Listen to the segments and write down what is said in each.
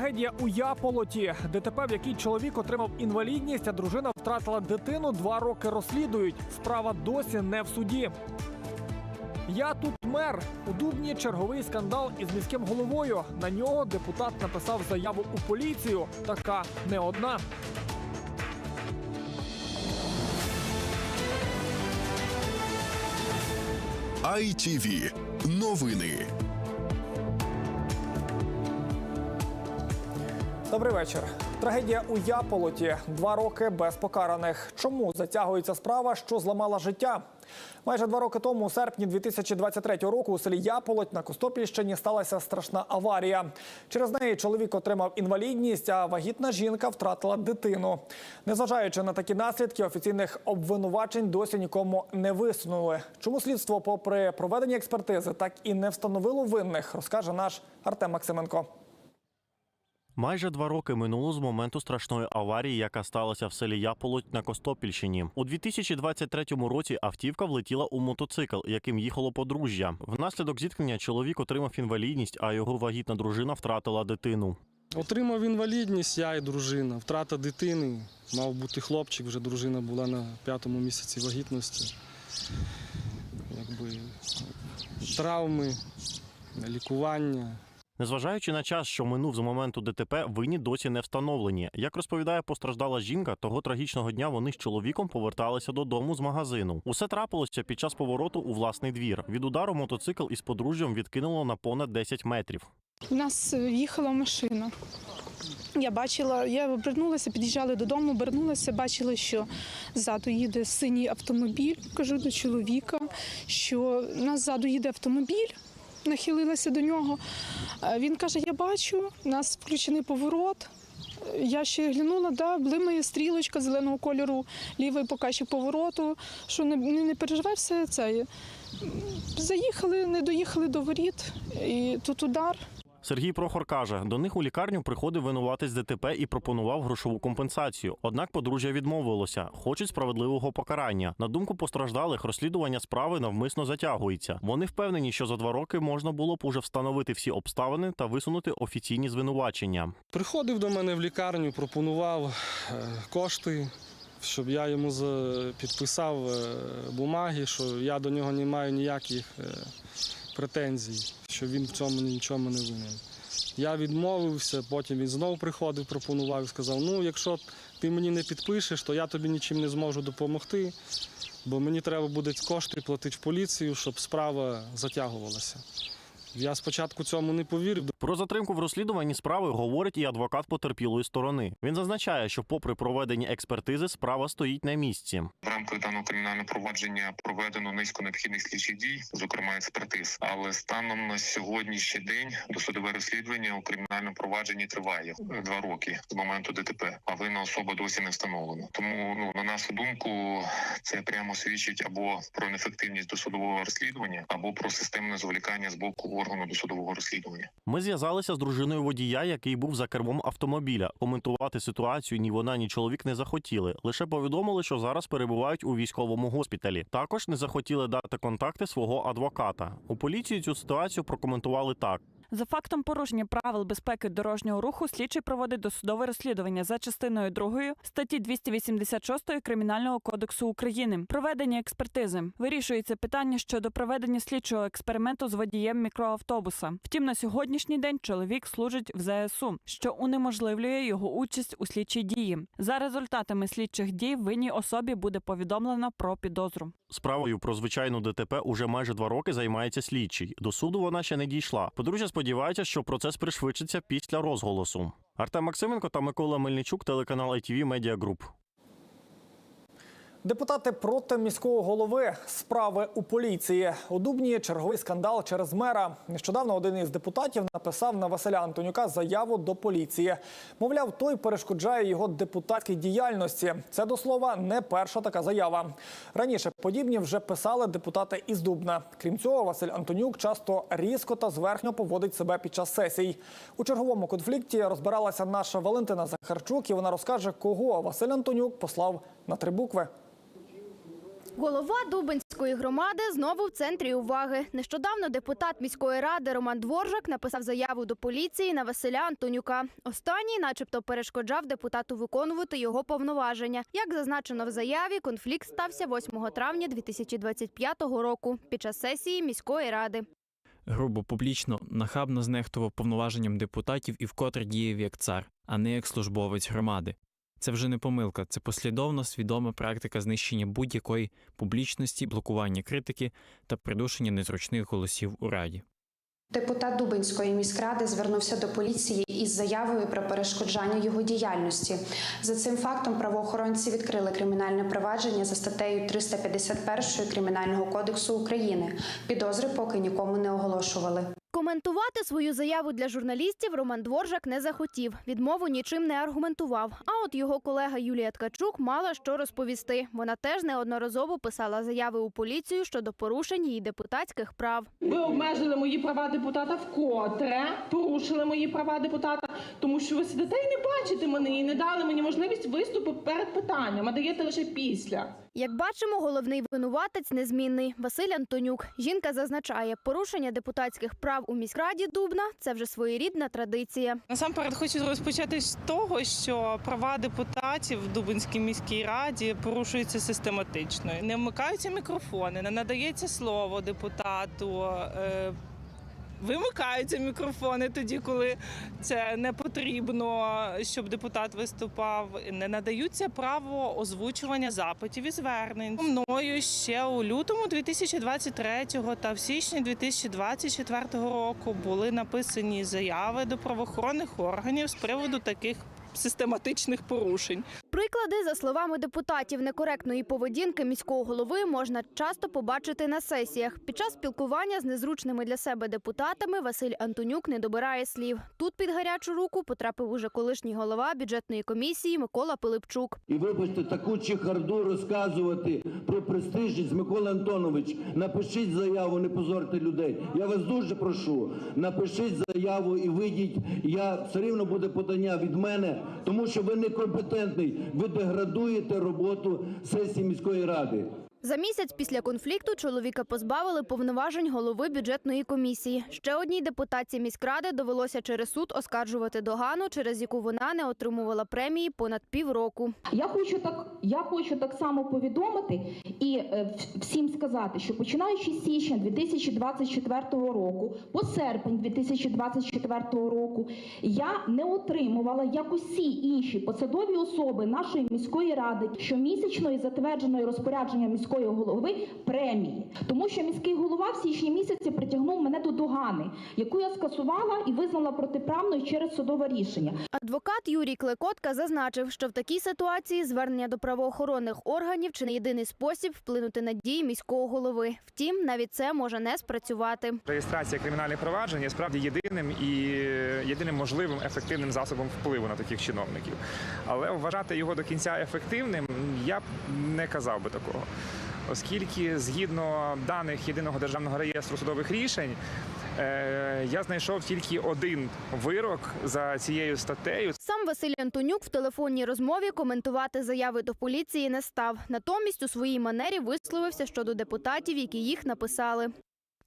Трагедія у Яполоті. ДТП, в якій чоловік отримав інвалідність, а дружина втратила дитину. Два роки розслідують. Справа досі не в суді. Я тут мер. У Дубні черговий скандал із міським головою. На нього депутат написав заяву у поліцію. Така не одна. ITV. Новини. Добрий вечір. Трагедія у Яполоті. Два роки без покараних. Чому затягується справа, що зламала життя? Майже два роки тому, у серпні 2023 року, у селі Яполоть на Костопільщині сталася страшна аварія. Через неї чоловік отримав інвалідність, а вагітна жінка втратила дитину. Незважаючи на такі наслідки, офіційних обвинувачень досі нікому не висунули. Чому слідство, попри проведення експертизи, так і не встановило винних, розкаже наш Артем Максименко. Майже два роки минуло з моменту страшної аварії, яка сталася в селі Яполоть на Костопільщині. У 2023 році автівка влетіла у мотоцикл, яким їхало подружжя. Внаслідок зіткнення чоловік отримав інвалідність, а його вагітна дружина втратила дитину. Отримав інвалідність, я і дружина. Втрата дитини. Мав бути хлопчик, вже дружина була на п'ятому місяці вагітності. Якби травми, лікування. Незважаючи на час, що минув з моменту ДТП, винні досі не встановлені. Як розповідає постраждала жінка, того трагічного дня вони з чоловіком поверталися додому з магазину. Усе трапилося під час повороту у власний двір. Від удару мотоцикл із подружжям відкинуло на понад 10 метрів. У нас їхала машина. Я бачила, я обернулася, під'їжджали додому, обернулася, бачила, що ззаду їде синій автомобіль. Кажу до чоловіка, що нас ззаду їде автомобіль. Нахилилася до нього. Е, Він каже: Я бачу, у нас включений поворот. Я ще глянула, да, блимає стрілочка зеленого кольору, лівий показчик повороту. Що не, не переживай все це. Заїхали, не доїхали до воріт, і тут удар. Сергій Прохор каже, до них у лікарню приходив винуватець ДТП і пропонував грошову компенсацію. Однак подружжя відмовилося, хочуть справедливого покарання. На думку постраждалих, розслідування справи навмисно затягується. Вони впевнені, що за два роки можна було б уже встановити всі обставини та висунути офіційні звинувачення. Приходив до мене в лікарню, пропонував е, кошти, щоб я йому підписав е, бумаги, що я до нього не маю ніяких е, претензій, що він в цьому нічому не винен. Я відмовився, потім він знову приходив, пропонував і сказав: ну, якщо ти мені не підпишеш, то я тобі нічим не зможу допомогти, бо мені треба буде кошти платити в поліцію, щоб справа затягувалася. Я спочатку цьому не повірив. Про затримку в розслідуванні справи говорить і адвокат потерпілої сторони. Він зазначає, що, попри проведення експертизи, справа стоїть на місці. В рамках даного кримінального провадження проведено низку необхідних слідчих дій, зокрема експертиз. Але станом на сьогоднішній день досудове розслідування у кримінальному провадженні триває два роки з моменту ДТП. А винна особа досі не встановлена. Тому ну на нашу думку, це прямо свідчить або про неефективність досудового розслідування, або про системне зволікання з боку органу досудового розслідування. Ми зв'язалися з дружиною водія, який був за кермом автомобіля. Коментувати ситуацію ні вона, ні чоловік не захотіли. Лише повідомили, що зараз перебувають у військовому госпіталі. Також не захотіли дати контакти свого адвоката. У поліції цю ситуацію прокоментували так. За фактом порушення правил безпеки дорожнього руху слідчий проводить досудове розслідування за частиною 2 статті 286 Кримінального кодексу України. Проведення експертизи вирішується питання щодо проведення слідчого експерименту з водієм мікроавтобуса. Втім, на сьогоднішній день чоловік служить в ЗСУ, що унеможливлює його участь у слідчій дії. За результатами слідчих дій винній особі буде повідомлено про підозру. Справою про звичайну ДТП уже майже два роки займається слідчий. До суду вона ще не дійшла. Подружжя сподівається, що процес пришвидшиться після розголосу. Артем Максименко та Микола Мельничук, телеканал ITV Media Group. Депутати проти міського голови справи у поліції. У Дубні черговий скандал через мера. Нещодавно один із депутатів написав на Василя Антонюка заяву до поліції. Мовляв, той перешкоджає його депутатській діяльності. Це до слова не перша така заява. Раніше подібні вже писали депутати із Дубна. Крім цього, Василь Антонюк часто різко та зверхньо поводить себе під час сесій. У черговому конфлікті розбиралася наша Валентина Захарчук, і вона розкаже, кого Василь Антонюк послав на три букви. Голова Дубенської Дубинської громади знову в центрі уваги. Нещодавно депутат міської ради Роман Дворжак написав заяву до поліції на Василя Антонюка. Останній, начебто, перешкоджав депутату виконувати його повноваження. Як зазначено в заяві, конфлікт стався 8 травня 2025 року під час сесії міської ради. грубо публічно, нахабно знехтував повноваженням депутатів і вкотре діяв як цар, а не як службовець громади. Це вже не помилка, це послідовна свідома практика знищення будь-якої публічності, блокування критики та придушення незручних голосів у раді. Депутат Дубинської міськради звернувся до поліції із заявою про перешкоджання його діяльності. За цим фактом правоохоронці відкрили кримінальне провадження за статтею 351 Кримінального кодексу України. Підозри поки нікому не оголошували. Коментувати свою заяву для журналістів Роман Дворжак не захотів. Відмову нічим не аргументував. А от його колега Юлія Ткачук мала що розповісти. Вона теж неодноразово писала заяви у поліцію щодо порушень її депутатських прав. Ви обмежили мої права депутата вкотре, порушили мої права депутата, тому що ви сидите і не бачите мене і не дали мені можливість виступу перед питанням, а даєте лише після. Як бачимо, головний винуватець незмінний Василь Антонюк. Жінка зазначає, порушення депутатських прав у міськраді Дубна це вже своєрідна традиція. Насамперед хочу розпочати з того, що права депутатів в Дубинській міській раді порушуються систематично. Не вмикаються мікрофони, не надається слово депутату. Вимикаються мікрофони тоді, коли це не потрібно, щоб депутат виступав. Не надаються право озвучування запитів і звернень. Мною ще у лютому 2023 та в січні 2024 року були написані заяви до правоохоронних органів з приводу таких систематичних порушень. Приклади, за словами депутатів, некоректної поведінки міського голови можна часто побачити на сесіях. Під час спілкування з незручними для себе депутатами Василь Антонюк не добирає слів. Тут під гарячу руку потрапив уже колишній голова бюджетної комісії Микола Пилипчук. І вибачте, таку чехарду розказувати про престижність Микола Антонович. Напишіть заяву, не позорте людей. Я вас дуже прошу. Напишіть заяву і вийдіть. Я все рівно буде подання від мене, тому що ви некомпетентний. Ви деградуєте роботу сесії міської ради. За місяць після конфлікту чоловіка позбавили повноважень голови бюджетної комісії. Ще одній депутатці міськради довелося через суд оскаржувати догану, через яку вона не отримувала премії понад півроку. Я хочу так, я хочу так само повідомити і е, всім сказати, що починаючи з січня 2024 року по серпень 2024 року я не отримувала, як усі інші посадові особи нашої міської ради, щомісячної затвердженої розпорядженням міської голови премії, тому що міський голова в січні місяці притягнув мене до догани, яку я скасувала і визнала протиправною через судове рішення. Адвокат Юрій Клекотка зазначив, що в такій ситуації звернення до правоохоронних органів чи не єдиний спосіб вплинути на дії міського голови. Втім, навіть це може не спрацювати. Реєстрація кримінальних проваджень є справді єдиним і єдиним можливим ефективним засобом впливу на таких чиновників. Але вважати його до кінця ефективним я б не казав би такого. Оскільки згідно даних єдиного державного реєстру судових рішень, е, я знайшов тільки один вирок за цією статтею. Сам Василь Антонюк в телефонній розмові коментувати заяви до поліції не став. Натомість у своїй манері висловився щодо депутатів, які їх написали.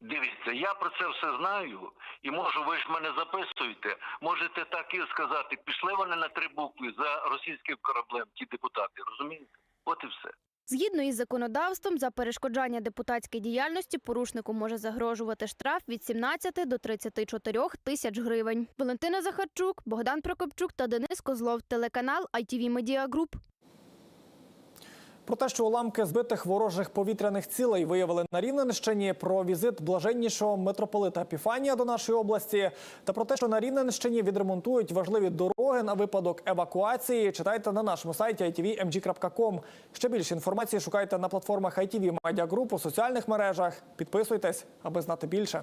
Дивіться, я про це все знаю, і можу, ви ж мене записуєте. Можете так і сказати. Пішли вони на три букви за російським кораблем, ті депутати, розумієте? От і все. Згідно із законодавством, за перешкоджання депутатській діяльності порушнику може загрожувати штраф від 17 до 34 тисяч гривень. Валентина Захарчук, Богдан Прокопчук та Денис Козлов. Телеканал ITV Media Group. Про те, що уламки збитих ворожих повітряних цілей виявили на Рівненщині, про візит блаженнішого митрополита Епіфанія до нашої області, та про те, що на Рівненщині відремонтують важливі дороги на випадок евакуації, читайте на нашому сайті itvmg.com. Ще більше інформації шукайте на платформах ITV Media Group у соціальних мережах. Підписуйтесь, аби знати більше.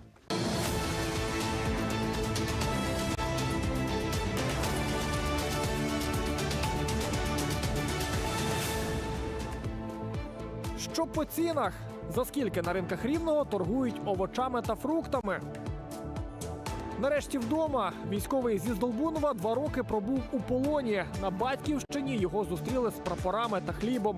По цінах? За скільки на ринках рівного торгують овочами та фруктами? Нарешті вдома військовий зі Здолбунова два роки пробув у полоні. На батьківщині його зустріли з прапорами та хлібом.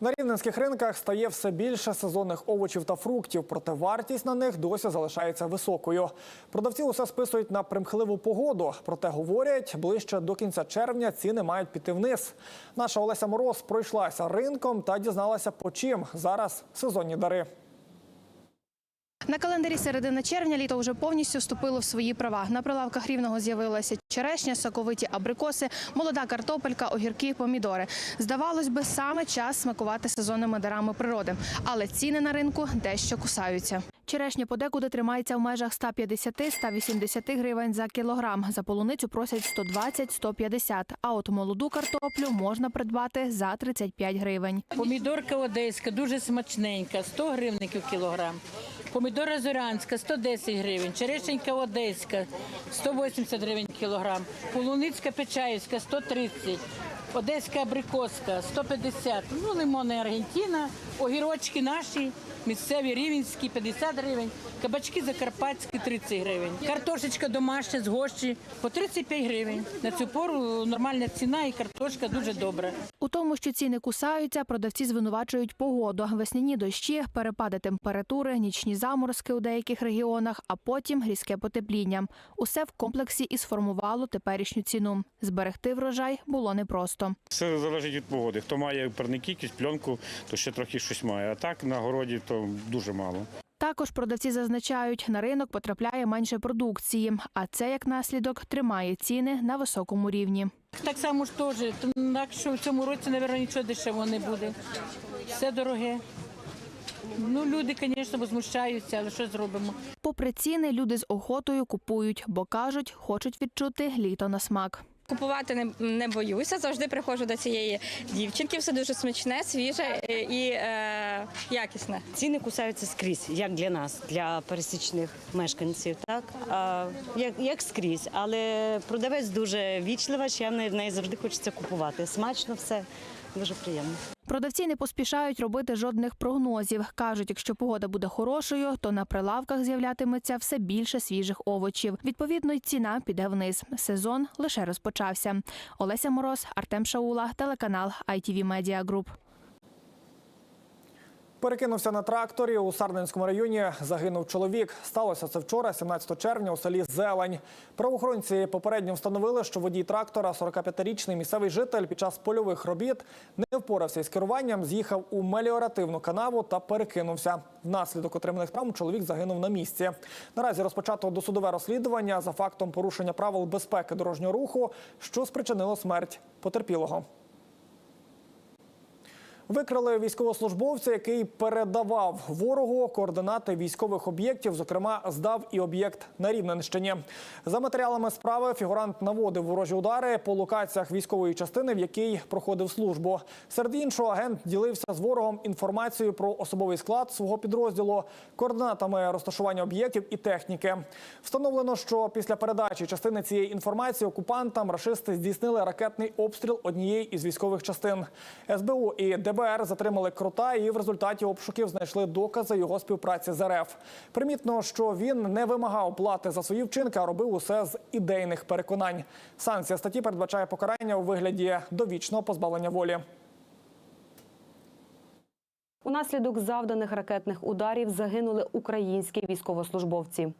На рівненських ринках стає все більше сезонних овочів та фруктів, проте вартість на них досі залишається високою. Продавці усе списують на примхливу погоду, проте говорять, ближче до кінця червня ціни мають піти вниз. Наша Олеся Мороз пройшлася ринком та дізналася, по чим зараз сезонні дари. На календарі середина червня літо вже повністю вступило в свої права. На прилавках рівного з'явилася черешня, соковиті абрикоси, молода картопелька, огірки, помідори. Здавалось би, саме час смакувати сезонними дарами природи, але ціни на ринку дещо кусаються. Черешня подекуди тримається в межах 150-180 гривень за кілограм. За полуницю просять 120-150, а от молоду картоплю можна придбати за 35 гривень. Помідорка одеська дуже смачненька, 100 гривників кілограм. Помідора зорянська 110 гривень, черешенька одеська 180 гривень кілограм, полуницька печаївська 130, одеська абрикоска 150, ну лимони Аргентина, огірочки наші, місцеві рівенські 50 гривень, кабачки закарпатські 30 гривень, картошечка домашня з гощі по 35 гривень. На цю пору нормальна ціна і картошка дуже добра. У тому, що ціни кусаються, продавці звинувачують погоду. Весняні дощі, перепади температури, нічні заморозки у деяких регіонах, а потім різке потепління. Усе в комплексі і сформувало теперішню ціну. Зберегти врожай було непросто. Все залежить від погоди. Хто має парники, якусь пленку, то ще трохи щось має. А так на городі то дуже мало. Також продавці зазначають, на ринок потрапляє менше продукції, а це як наслідок тримає ціни на високому рівні. Так само ж теж, так що в цьому році, мабуть, нічого дешевого не буде. Все дороге. Ну, люди, звісно, возмущаються, але що зробимо? Попри ціни, люди з охотою купують, бо кажуть, хочуть відчути літо на смак. Купувати не, не боюся. Завжди приходжу до цієї дівчинки. Все дуже смачне, свіже і е, якісне. Ціни кусаються скрізь, як для нас, для пересічних мешканців, так а, як, як скрізь. Але продавець дуже вічлива, і в неї завжди хочеться купувати. Смачно все, дуже приємно. Продавці не поспішають робити жодних прогнозів. кажуть, якщо погода буде хорошою, то на прилавках з'являтиметься все більше свіжих овочів. Відповідно, й ціна піде вниз. Сезон лише розпочався. Олеся Мороз, Артем Шаула, телеканал ITV Media Group. Перекинувся на тракторі у Сарненському районі. Загинув чоловік. Сталося це вчора, 17 червня, у селі Зелень. Правоохоронці попередньо встановили, що водій трактора, 45-річний місцевий житель, під час польових робіт не впорався із керуванням, з'їхав у меліоративну канаву та перекинувся. Внаслідок отриманих травм чоловік загинув на місці. Наразі розпочато досудове розслідування за фактом порушення правил безпеки дорожнього руху, що спричинило смерть потерпілого. Викрили військовослужбовця, який передавав ворогу координати військових об'єктів. Зокрема, здав і об'єкт на Рівненщині. За матеріалами справи фігурант наводив ворожі удари по локаціях військової частини, в якій проходив службу. Серед іншого, агент ділився з ворогом інформацією про особовий склад свого підрозділу, координатами розташування об'єктів і техніки. Встановлено, що після передачі частини цієї інформації окупантам рашисти здійснили ракетний обстріл однієї із військових частин. СБУ і ДБР затримали крота і в результаті обшуків знайшли докази його співпраці з РФ. Примітно, що він не вимагав плати за свої вчинки, а робив усе з ідейних переконань. Санкція статті передбачає покарання у вигляді довічного позбавлення волі. Унаслідок завданих ракетних ударів загинули українські військовослужбовці.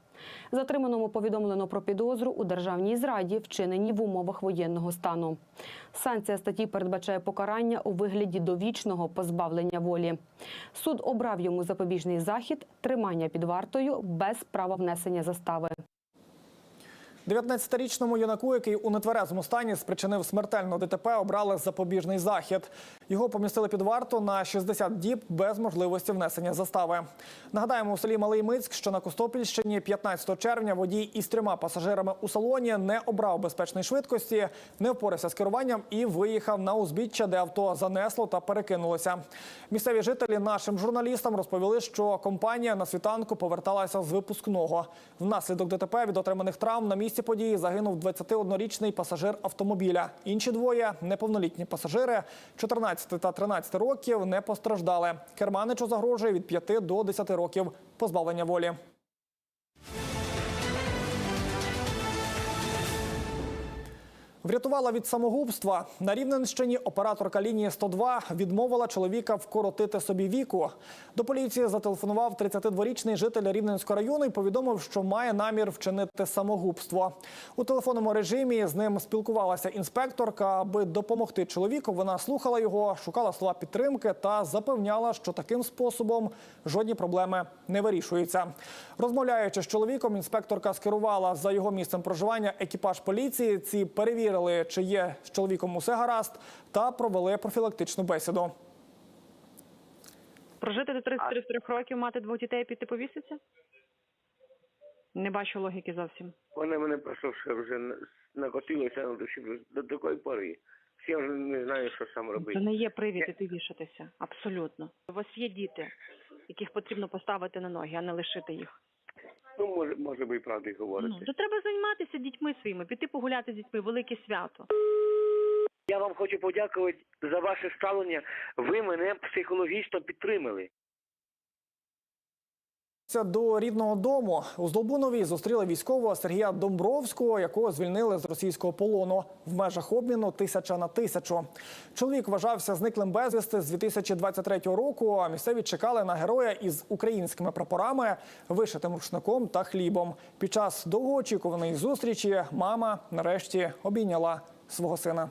Затриманому повідомлено про підозру у державній зраді, вчиненій в умовах воєнного стану. Санкція статті передбачає покарання у вигляді довічного позбавлення волі. Суд обрав йому запобіжний захід, тримання під вартою без права внесення застави. 19-річному юнаку, який у нетверезому стані спричинив смертельну ДТП, обрали запобіжний захід. Його помістили під варту на 60 діб без можливості внесення застави. Нагадаємо, у селі Малий Мицьк, що на Костопільщині, 15 червня водій із трьома пасажирами у салоні не обрав безпечної швидкості, не впорався з керуванням і виїхав на узбіччя, де авто занесло та перекинулося. Місцеві жителі нашим журналістам розповіли, що компанія на світанку поверталася з випускного. Внаслідок ДТП від отриманих травм на місці місці події загинув 21-річний пасажир автомобіля. Інші двоє неповнолітні пасажири 14 та 13 років не постраждали. Керманичу загрожує від 5 до 10 років позбавлення волі. Врятувала від самогубства на Рівненщині. Операторка лінії 102 відмовила чоловіка вкоротити собі віку. До поліції зателефонував 32-річний житель Рівненського району і повідомив, що має намір вчинити самогубство. У телефонному режимі з ним спілкувалася інспекторка. Аби допомогти чоловіку, вона слухала його, шукала слова підтримки та запевняла, що таким способом жодні проблеми не вирішуються. Розмовляючи з чоловіком, інспекторка скерувала за його місцем проживання екіпаж поліції. Ці перевірили, чи є з чоловіком усе гаразд, та провели профілактичну бесіду. Прожити до 33 років, мати двох дітей і піти повіситися? Не бачу логіки зовсім. Вона мене просто все вже на- накотилося на душі до такої пори. Я вже не знаю, що сам робити. Це не є привід іти вішатися. Абсолютно. У вас є діти, яких потрібно поставити на ноги, а не лишити їх. Ну, може, може ви і правду говорите. Ну, то треба займатися дітьми своїми, піти погуляти з дітьми, велике свято. Я вам хочу подякувати за ваше ставлення. Ви мене психологічно підтримали. До рідного дому у Здолбунові зустріли військового Сергія Домбровського, якого звільнили з російського полону в межах обміну тисяча на тисячу. Чоловік вважався зниклим безвісти з 2023 року. А місцеві чекали на героя із українськими прапорами, вишитим рушником та хлібом. Під час довгоочікуваної зустрічі мама нарешті обійняла свого сина.